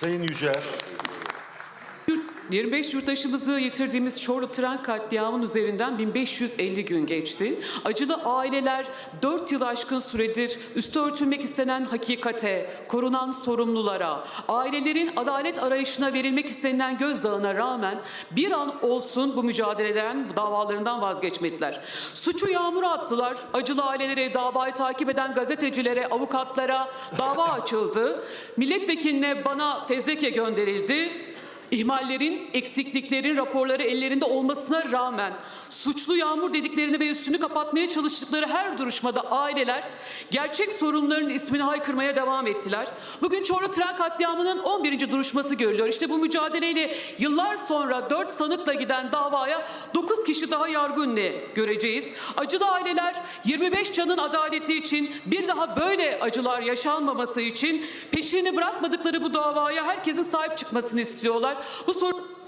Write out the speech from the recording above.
Sayın Yücel. 25 yurttaşımızı yitirdiğimiz Çorlu tren katliamının üzerinden 1550 gün geçti. Acılı aileler 4 yıl aşkın süredir üstü örtülmek istenen hakikate, korunan sorumlulara, ailelerin adalet arayışına verilmek istenilen gözdağına rağmen bir an olsun bu mücadeleden, davalarından vazgeçmediler. Suçu yağmura attılar. Acılı ailelere, davayı takip eden gazetecilere, avukatlara dava açıldı. Milletvekiline bana fezleke gönderildi. İhmallerin, eksikliklerin raporları ellerinde olmasına rağmen suçlu yağmur dediklerini ve üstünü kapatmaya çalıştıkları her duruşmada aileler gerçek sorunların ismini haykırmaya devam ettiler. Bugün Çorlu tren katliamının 11. duruşması görülüyor. İşte bu mücadeleyle yıllar sonra 4 sanıkla giden davaya 9 kişi daha yargınle göreceğiz. Acılı aileler 25 canın adaleti için bir daha böyle acılar yaşanmaması için peşini bırakmadıkları bu davaya herkesin sahip çıkmasını istiyorlar. Bu sorun